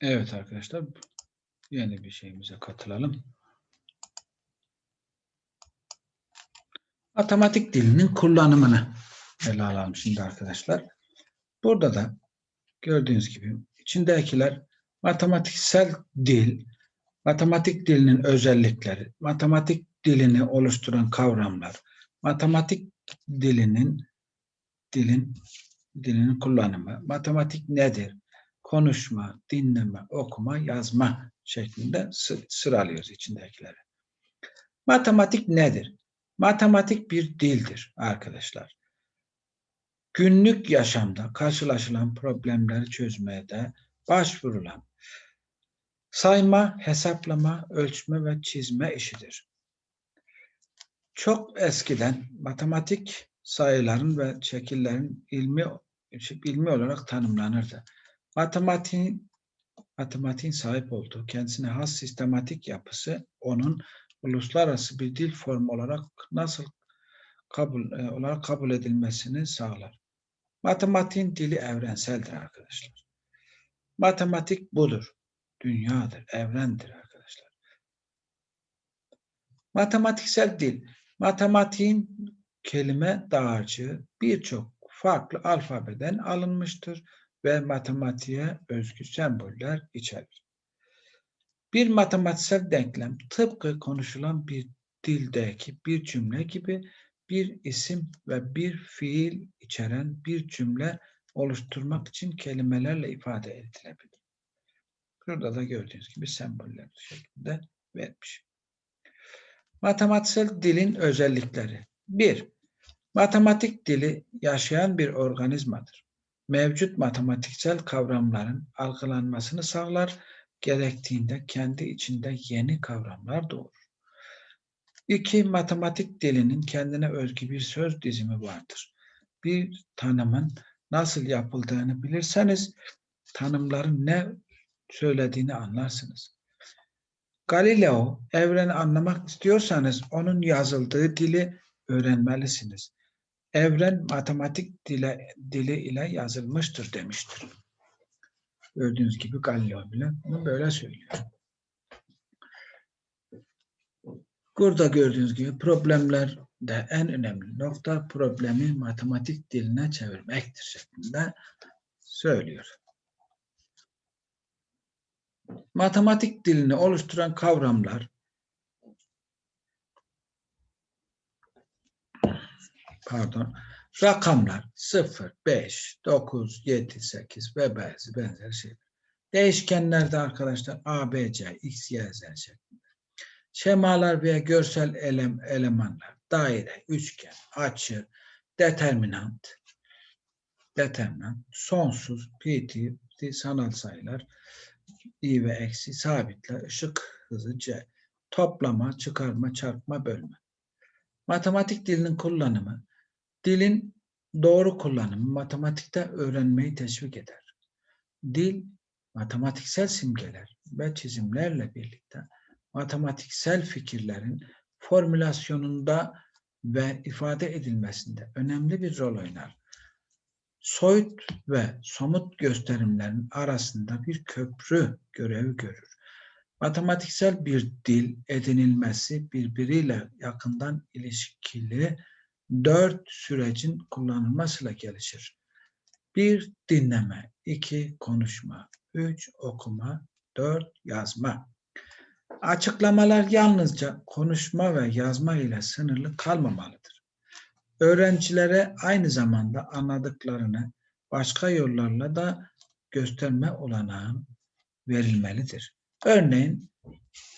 Evet arkadaşlar yeni bir şeyimize katılalım. Matematik dilinin kullanımını ele alalım şimdi arkadaşlar. Burada da gördüğünüz gibi içindekiler matematiksel dil, matematik dilinin özellikleri, matematik dilini oluşturan kavramlar, matematik dilinin dilin dilinin kullanımı, matematik nedir? Konuşma, dinleme, okuma, yazma şeklinde sı- sıralıyoruz içindekileri. Matematik nedir? Matematik bir dildir arkadaşlar. Günlük yaşamda karşılaşılan problemleri çözmeye de başvurulan sayma, hesaplama, ölçme ve çizme işidir. Çok eskiden matematik sayıların ve şekillerin ilmi ilmi olarak tanımlanırdı. Matematiğin matematiğin sahip olduğu kendisine has sistematik yapısı onun uluslararası bir dil formu olarak nasıl kabul e, olarak kabul edilmesini sağlar. Matematiğin dili evrenseldir arkadaşlar. Matematik budur. Dünyadır, evrendir arkadaşlar. Matematiksel dil, matematiğin kelime dağarcığı birçok farklı alfabeden alınmıştır ve matematiğe özgü semboller içerir. Bir matematiksel denklem tıpkı konuşulan bir dildeki bir cümle gibi bir isim ve bir fiil içeren bir cümle oluşturmak için kelimelerle ifade edilebilir. Burada da gördüğünüz gibi semboller şeklinde vermiş. Matematiksel dilin özellikleri. 1. Matematik dili yaşayan bir organizmadır. Mevcut matematiksel kavramların algılanmasını sağlar, gerektiğinde kendi içinde yeni kavramlar doğurur. 2. Matematik dilinin kendine özgü bir söz dizimi vardır. Bir tanımın nasıl yapıldığını bilirseniz tanımların ne söylediğini anlarsınız. Galileo, evreni anlamak istiyorsanız onun yazıldığı dili öğrenmelisiniz. Evren matematik dile, dili ile yazılmıştır demiştir. Gördüğünüz gibi Galileo bile bunu böyle söylüyor. Burada gördüğünüz gibi problemler de en önemli nokta problemi matematik diline çevirmektir şeklinde söylüyor. Matematik dilini oluşturan kavramlar pardon rakamlar 0, 5, 9, 7, 8 ve benzeri benzer şeyler. Değişkenlerde arkadaşlar A, B, C, X, Y, Z şeklinde. Şemalar veya görsel elem, elemanlar, daire, üçgen, açı, determinant, determinant, sonsuz, pt, sanal sayılar, i ve eksi, sabitler, ışık hızı c, toplama, çıkarma, çarpma, bölme. Matematik dilinin kullanımı, dilin doğru kullanımı matematikte öğrenmeyi teşvik eder. Dil, matematiksel simgeler ve çizimlerle birlikte matematiksel fikirlerin formülasyonunda ve ifade edilmesinde önemli bir rol oynar. Soyut ve somut gösterimlerin arasında bir köprü görevi görür. Matematiksel bir dil edinilmesi birbiriyle yakından ilişkili dört sürecin kullanılmasıyla gelişir. Bir dinleme, iki konuşma, üç okuma, dört yazma. Açıklamalar yalnızca konuşma ve yazma ile sınırlı kalmamalıdır. Öğrencilere aynı zamanda anladıklarını başka yollarla da gösterme olanağı verilmelidir. Örneğin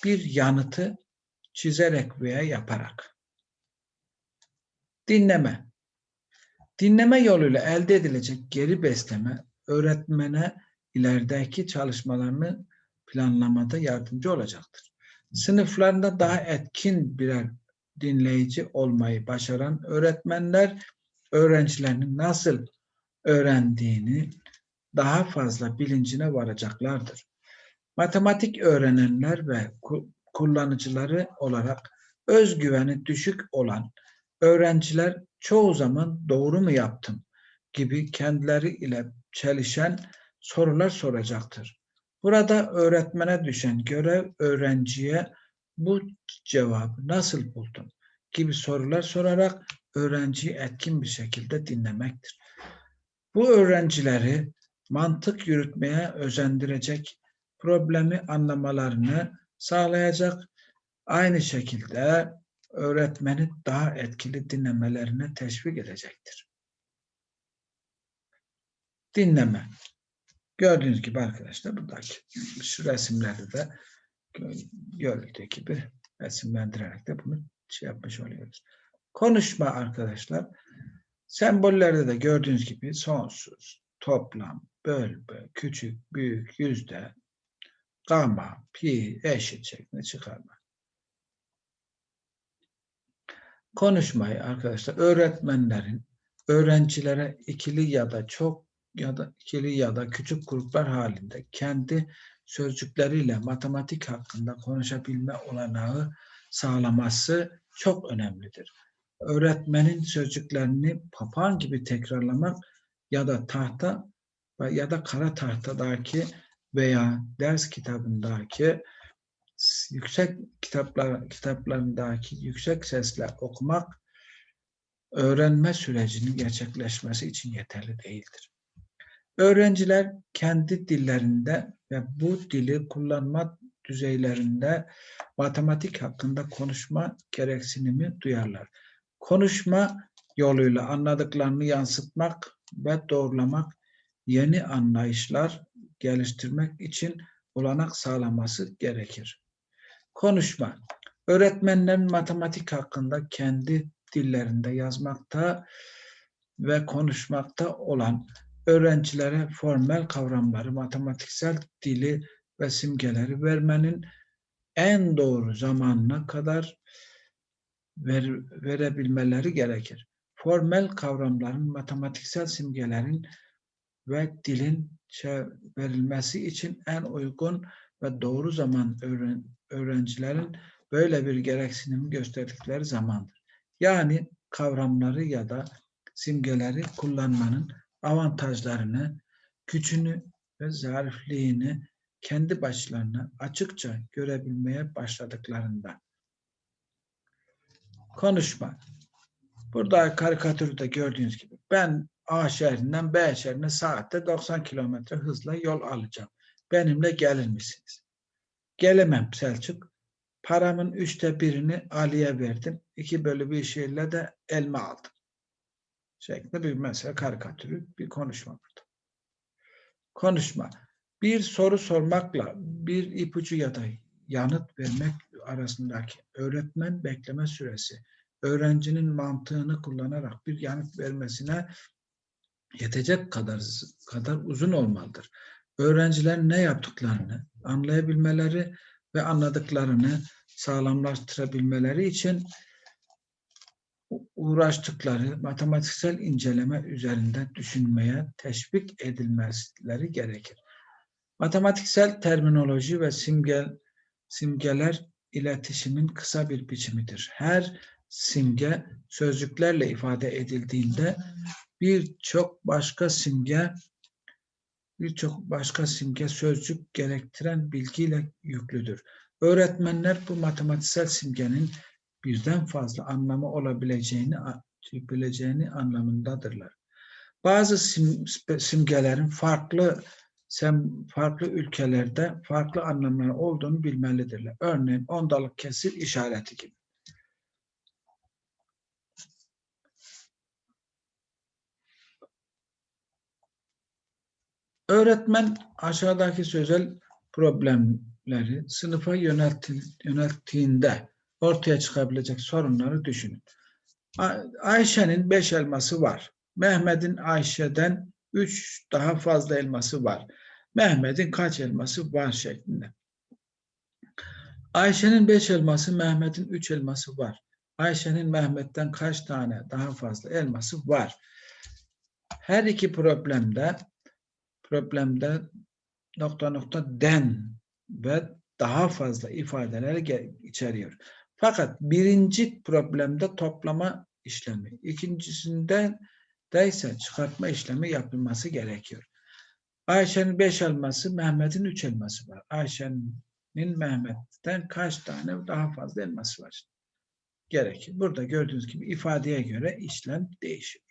bir yanıtı çizerek veya yaparak. Dinleme. Dinleme yoluyla elde edilecek geri besleme öğretmene ilerideki çalışmalarını planlamada yardımcı olacaktır. Sınıflarında daha etkin birer dinleyici olmayı başaran öğretmenler öğrencilerinin nasıl öğrendiğini daha fazla bilincine varacaklardır. Matematik öğrenenler ve kullanıcıları olarak özgüveni düşük olan öğrenciler çoğu zaman doğru mu yaptım gibi kendileri ile çelişen sorular soracaktır. Burada öğretmene düşen görev öğrenciye bu cevabı nasıl buldun gibi sorular sorarak öğrenciyi etkin bir şekilde dinlemektir. Bu öğrencileri mantık yürütmeye özendirecek, problemi anlamalarını sağlayacak, aynı şekilde öğretmeni daha etkili dinlemelerine teşvik edecektir. Dinleme. Gördüğünüz gibi arkadaşlar buradaki şu resimlerde de gö- görüldüğü gibi resimlendirerek de bunu şey yapmış oluyoruz. Konuşma arkadaşlar. Sembollerde de gördüğünüz gibi sonsuz, toplam, bölme, küçük, büyük, yüzde, gamma, pi, eşit şeklinde çıkarma. Konuşmayı arkadaşlar öğretmenlerin öğrencilere ikili ya da çok ya da ikili ya da küçük gruplar halinde kendi sözcükleriyle matematik hakkında konuşabilme olanağı sağlaması çok önemlidir. Öğretmenin sözcüklerini papağan gibi tekrarlamak ya da tahta ya da kara tahtadaki veya ders kitabındaki yüksek kitaplar kitaplarındaki yüksek sesle okumak öğrenme sürecinin gerçekleşmesi için yeterli değildir. Öğrenciler kendi dillerinde ve bu dili kullanma düzeylerinde matematik hakkında konuşma gereksinimi duyarlar. Konuşma yoluyla anladıklarını yansıtmak ve doğrulamak, yeni anlayışlar geliştirmek için olanak sağlaması gerekir. Konuşma. Öğretmenlerin matematik hakkında kendi dillerinde yazmakta ve konuşmakta olan öğrencilere formel kavramları, matematiksel dili ve simgeleri vermenin en doğru zamanına kadar ver, verebilmeleri gerekir. Formel kavramların, matematiksel simgelerin ve dilin verilmesi için en uygun ve doğru zaman öğren, öğrencilerin böyle bir gereksinim gösterdikleri zamandır. Yani kavramları ya da simgeleri kullanmanın avantajlarını, gücünü ve zarifliğini kendi başlarına açıkça görebilmeye başladıklarında. Konuşma. Burada karikatürde gördüğünüz gibi ben A şehrinden B şehrine saatte 90 kilometre hızla yol alacağım. Benimle gelir misiniz? Gelemem Selçuk. Paramın üçte birini Ali'ye verdim. İki bölü bir şeyle de elma aldım. Şeklinde bir mesela karikatürü bir konuşma burada. Konuşma. Bir soru sormakla bir ipucu ya da yanıt vermek arasındaki öğretmen bekleme süresi öğrencinin mantığını kullanarak bir yanıt vermesine yetecek kadar kadar uzun olmalıdır. Öğrenciler ne yaptıklarını anlayabilmeleri ve anladıklarını sağlamlaştırabilmeleri için uğraştıkları matematiksel inceleme üzerinde düşünmeye teşvik edilmeleri gerekir. Matematiksel terminoloji ve simge, simgeler iletişimin kısa bir biçimidir. Her simge sözcüklerle ifade edildiğinde birçok başka simge birçok başka simge sözcük gerektiren bilgiyle yüklüdür. Öğretmenler bu matematiksel simgenin birden fazla anlamı olabileceğini bileceğini anlamındadırlar. Bazı sim, simgelerin farklı sem, farklı ülkelerde farklı anlamları olduğunu bilmelidirler. Örneğin ondalık kesir işareti gibi. Öğretmen aşağıdaki sözel problemleri sınıfa yönelttiğinde ortaya çıkabilecek sorunları düşünün. Ayşe'nin beş elması var. Mehmet'in Ayşe'den üç daha fazla elması var. Mehmet'in kaç elması var şeklinde. Ayşe'nin beş elması, Mehmet'in üç elması var. Ayşe'nin Mehmet'ten kaç tane daha fazla elması var. Her iki problemde problemde nokta nokta den ve daha fazla ifadeleri içeriyor. Fakat birinci problemde toplama işlemi, ikincisinde de ise çıkartma işlemi yapılması gerekiyor. Ayşe'nin beş elması, Mehmet'in üç elması var. Ayşe'nin Mehmet'ten kaç tane daha fazla elması var? Gerekir. Burada gördüğünüz gibi ifadeye göre işlem değişir.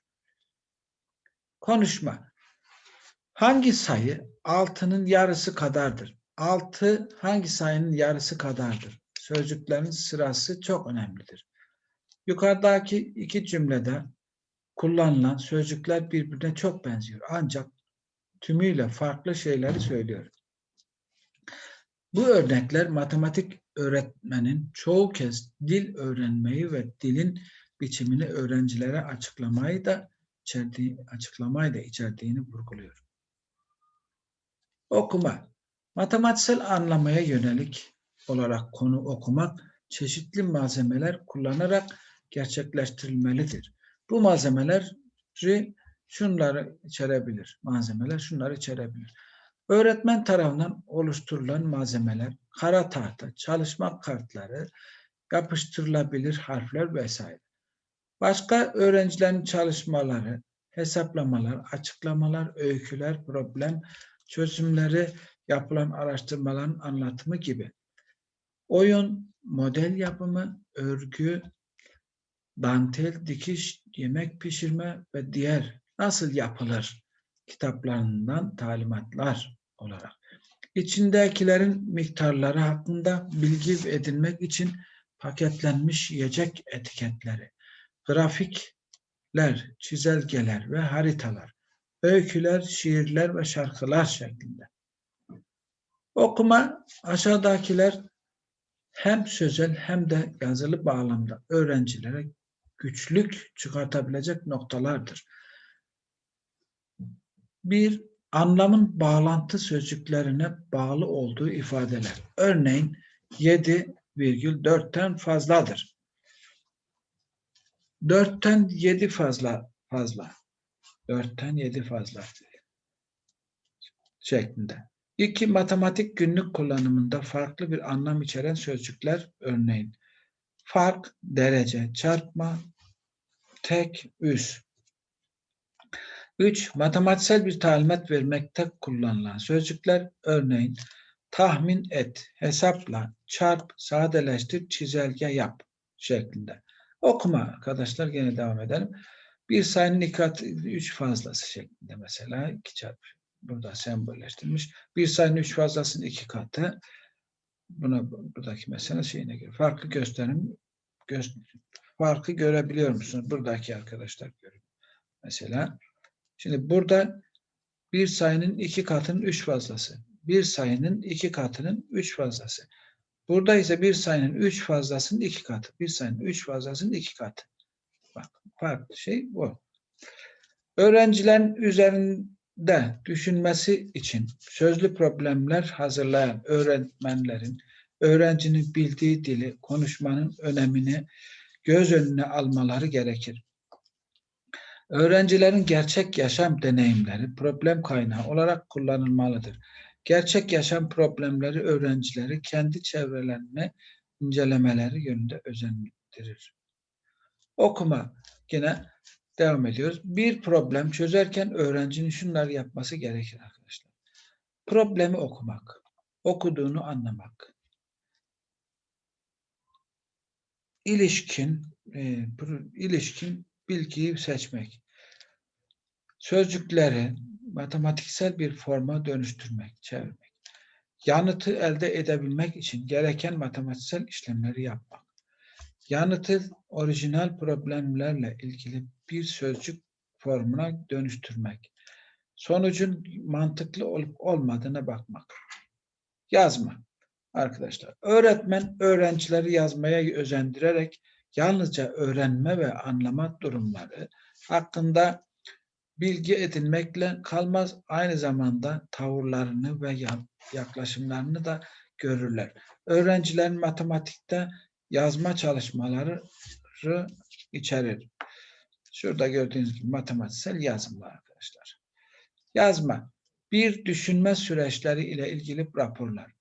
Konuşma. Hangi sayı altının yarısı kadardır? Altı hangi sayının yarısı kadardır? Sözcüklerin sırası çok önemlidir. Yukarıdaki iki cümlede kullanılan sözcükler birbirine çok benziyor. Ancak tümüyle farklı şeyleri söylüyor. Bu örnekler matematik öğretmenin çoğu kez dil öğrenmeyi ve dilin biçimini öğrencilere açıklamayı da içerdiği, açıklamayı da içerdiğini vurguluyor. Okuma. Matematiksel anlamaya yönelik olarak konu okumak çeşitli malzemeler kullanarak gerçekleştirilmelidir. Bu malzemeler şunları içerebilir. Malzemeler şunları içerebilir. Öğretmen tarafından oluşturulan malzemeler, kara tahta, çalışma kartları, yapıştırılabilir harfler vesaire. Başka öğrencilerin çalışmaları, hesaplamalar, açıklamalar, öyküler, problem çözümleri, yapılan araştırmaların anlatımı gibi. Oyun, model yapımı, örgü, dantel, dikiş, yemek pişirme ve diğer nasıl yapılır kitaplarından talimatlar olarak. İçindekilerin miktarları hakkında bilgi edinmek için paketlenmiş yiyecek etiketleri, grafikler, çizelgeler ve haritalar, öyküler, şiirler ve şarkılar şeklinde. Okuma aşağıdakiler hem sözel hem de yazılı bağlamda öğrencilere güçlük çıkartabilecek noktalardır. Bir, anlamın bağlantı sözcüklerine bağlı olduğu ifadeler. Örneğin 7,4'ten fazladır. 4'ten 7 fazla fazla. 4'ten 7 fazla şeklinde. İki, matematik günlük kullanımında farklı bir anlam içeren sözcükler örneğin fark, derece, çarpma, tek, üs. Üç, matematiksel bir talimat vermekte kullanılan sözcükler örneğin tahmin et, hesapla, çarp, sadeleştir, çizelge yap şeklinde. Okuma arkadaşlar gene devam edelim. Bir sayının iki katı, üç fazlası şeklinde mesela iki çarp burada sembolleştirilmiş. Bir sayının üç fazlasının iki katı. Buna buradaki mesela şeyine göre farklı gösterim gö farkı görebiliyor musunuz? Buradaki arkadaşlar görüyor. Mesela şimdi burada bir sayının iki katının üç fazlası. Bir sayının iki katının üç fazlası. Burada ise bir sayının üç fazlasının iki katı. Bir sayının üç fazlasının iki katı. Bak farklı şey bu. Öğrencilerin üzerinde düşünmesi için sözlü problemler hazırlayan öğretmenlerin öğrencinin bildiği dili, konuşmanın önemini göz önüne almaları gerekir. Öğrencilerin gerçek yaşam deneyimleri problem kaynağı olarak kullanılmalıdır. Gerçek yaşam problemleri öğrencileri kendi çevrelerine incelemeleri yönünde özendirir. Okuma yine devam ediyoruz. Bir problem çözerken öğrencinin şunları yapması gerekir arkadaşlar. Problemi okumak, okuduğunu anlamak, ilişkin e, ilişkin bilgiyi seçmek, sözcükleri matematiksel bir forma dönüştürmek, çevirmek, yanıtı elde edebilmek için gereken matematiksel işlemleri yapmak, yanıtı orijinal problemlerle ilgili bir sözcük formuna dönüştürmek, sonucun mantıklı olup olmadığına bakmak, yazma. Arkadaşlar, öğretmen öğrencileri yazmaya özendirerek yalnızca öğrenme ve anlama durumları hakkında bilgi edinmekle kalmaz, aynı zamanda tavırlarını ve yaklaşımlarını da görürler. Öğrencilerin matematikte yazma çalışmaları içerir. Şurada gördüğünüz gibi matematiksel yazımlar arkadaşlar. Yazma, bir düşünme süreçleri ile ilgili raporlar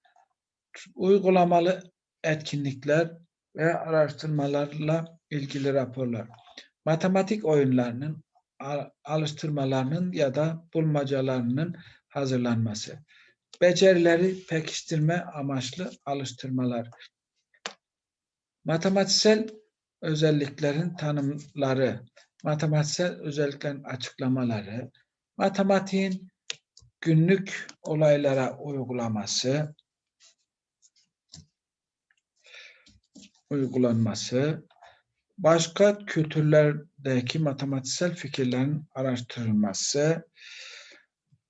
uygulamalı etkinlikler ve araştırmalarla ilgili raporlar. Matematik oyunlarının alıştırmalarının ya da bulmacalarının hazırlanması. Becerileri pekiştirme amaçlı alıştırmalar. Matematiksel özelliklerin tanımları, matematiksel özelliklerin açıklamaları, matematiğin günlük olaylara uygulaması, uygulanması, başka kültürlerdeki matematiksel fikirlerin araştırılması,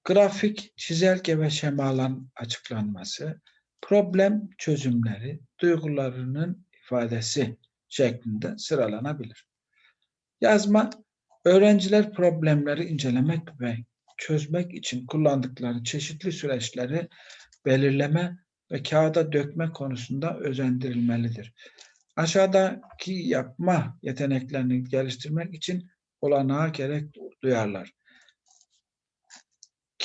grafik, çizelge ve şemaların açıklanması, problem çözümleri, duygularının ifadesi şeklinde sıralanabilir. Yazma, öğrenciler problemleri incelemek ve çözmek için kullandıkları çeşitli süreçleri belirleme ve kağıda dökme konusunda özendirilmelidir. Aşağıdaki yapma yeteneklerini geliştirmek için olanağa gerek duyarlar.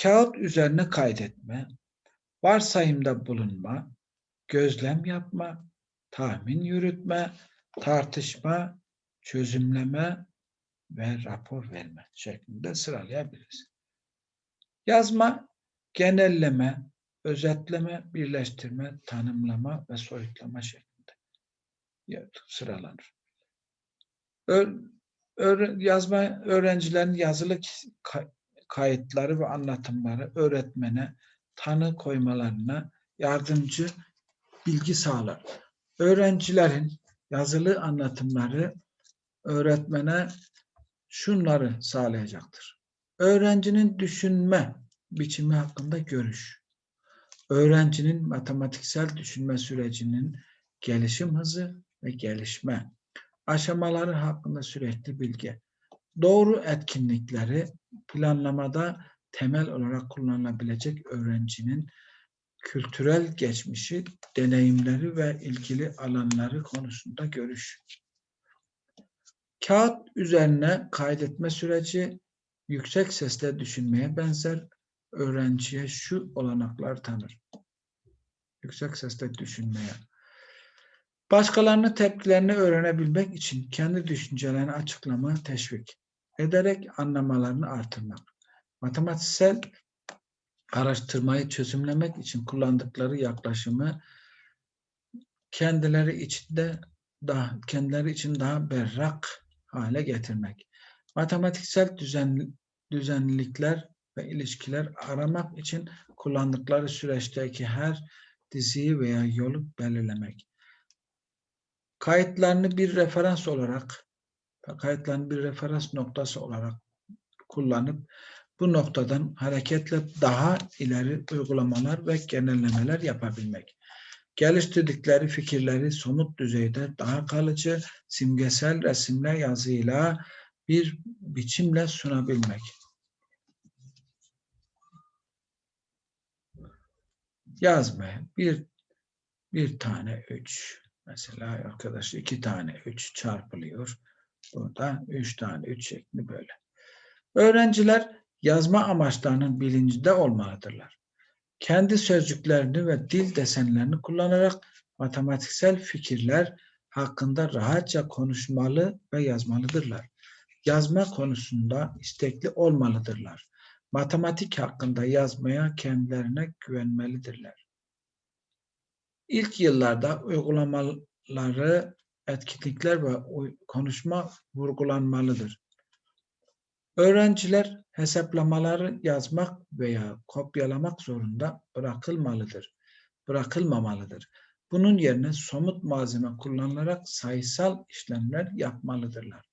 Kağıt üzerine kaydetme, varsayımda bulunma, gözlem yapma, tahmin yürütme, tartışma, çözümleme ve rapor verme şeklinde sıralayabiliriz. Yazma, genelleme, özetleme, birleştirme, tanımlama ve soyutlama şeklinde sıralanır. yazma öğrencilerin yazılı kayıtları ve anlatımları öğretmene tanı koymalarına yardımcı bilgi sağlar. Öğrencilerin yazılı anlatımları öğretmene şunları sağlayacaktır. Öğrencinin düşünme biçimi hakkında görüş. Öğrencinin matematiksel düşünme sürecinin gelişim hızı ve gelişme aşamaları hakkında sürekli bilgi. Doğru etkinlikleri planlamada temel olarak kullanılabilecek öğrencinin kültürel geçmişi, deneyimleri ve ilgili alanları konusunda görüş. Kağıt üzerine kaydetme süreci yüksek sesle düşünmeye benzer öğrenciye şu olanaklar tanır. Yüksek sesle düşünmeye. Başkalarının tepkilerini öğrenebilmek için kendi düşüncelerini açıklama teşvik ederek anlamalarını artırmak. Matematiksel araştırmayı çözümlemek için kullandıkları yaklaşımı kendileri içinde daha kendileri için daha berrak hale getirmek. Matematiksel düzen, düzenlilikler ve ilişkiler aramak için kullandıkları süreçteki her diziyi veya yolu belirlemek. Kayıtlarını bir referans olarak kayıtlarını bir referans noktası olarak kullanıp bu noktadan hareketle daha ileri uygulamalar ve genellemeler yapabilmek. Geliştirdikleri fikirleri somut düzeyde daha kalıcı simgesel resimle yazıyla bir biçimle sunabilmek. Yazmaya bir bir tane üç mesela arkadaş iki tane üç çarpılıyor. Burada üç tane üç şekli böyle. Öğrenciler yazma amaçlarının bilincinde olmalıdırlar. Kendi sözcüklerini ve dil desenlerini kullanarak matematiksel fikirler hakkında rahatça konuşmalı ve yazmalıdırlar. Yazma konusunda istekli olmalıdırlar. Matematik hakkında yazmaya kendilerine güvenmelidirler. İlk yıllarda uygulamaları, etkinlikler ve konuşma vurgulanmalıdır. Öğrenciler hesaplamaları yazmak veya kopyalamak zorunda bırakılmalıdır. Bırakılmamalıdır. Bunun yerine somut malzeme kullanılarak sayısal işlemler yapmalıdırlar.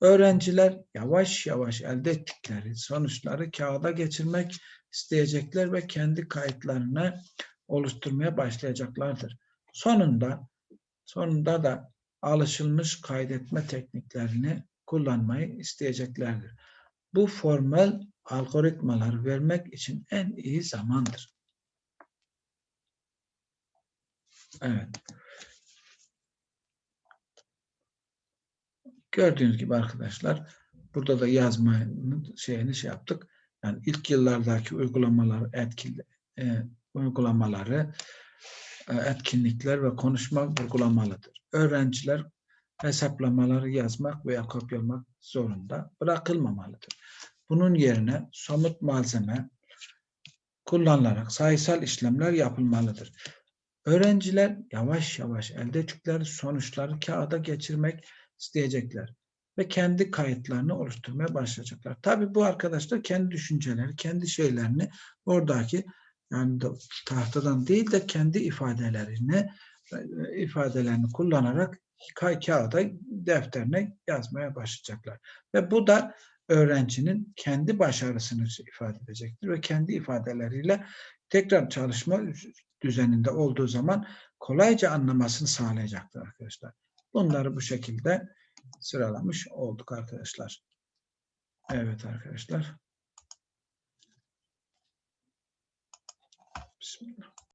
Öğrenciler yavaş yavaş elde ettikleri sonuçları kağıda geçirmek isteyecekler ve kendi kayıtlarını oluşturmaya başlayacaklardır. Sonunda sonunda da alışılmış kaydetme tekniklerini kullanmayı isteyeceklerdir. Bu formal algoritmalar vermek için en iyi zamandır. Evet. Gördüğünüz gibi arkadaşlar burada da yazmanın şeyini şey yaptık. Yani ilk yıllardaki uygulamalar etkili e, uygulamaları e, etkinlikler ve konuşma vurgulamalıdır. Öğrenciler hesaplamaları yazmak veya kopyalamak zorunda bırakılmamalıdır. Bunun yerine somut malzeme kullanılarak sayısal işlemler yapılmalıdır. Öğrenciler yavaş yavaş elde ettikleri sonuçları kağıda geçirmek isteyecekler ve kendi kayıtlarını oluşturmaya başlayacaklar. Tabii bu arkadaşlar kendi düşünceleri, kendi şeylerini oradaki yani da tahtadan değil de kendi ifadelerini e, ifadelerini kullanarak ka- kağıda, defterine yazmaya başlayacaklar. Ve bu da öğrencinin kendi başarısını ifade edecektir ve kendi ifadeleriyle tekrar çalışma düzeninde olduğu zaman kolayca anlamasını sağlayacaktır arkadaşlar. Bunları bu şekilde sıralamış olduk arkadaşlar. Evet arkadaşlar. Bismillah.